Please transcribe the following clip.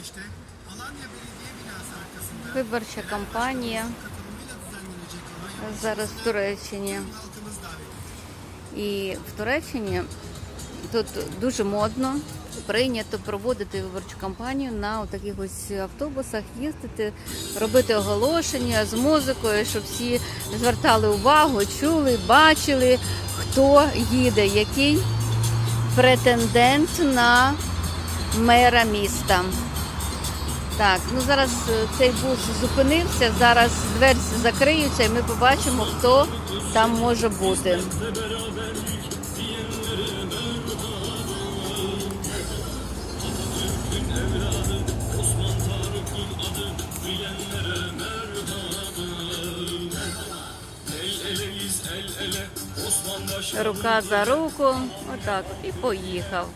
2025'te Alanya Belediye binası arkasında Виборча кампанія зараз в Туреччині. І в Туреччині тут дуже модно прийнято проводити виборчу кампанію на таких ось автобусах, їздити, робити оголошення з музикою, щоб всі звертали увагу, чули, бачили, хто їде, який претендент на мера міста. Так, ну зараз е, цей бус зупинився. Зараз двері закриються, і ми побачимо, хто там може бути. Рука за руку, отак, і поїхав.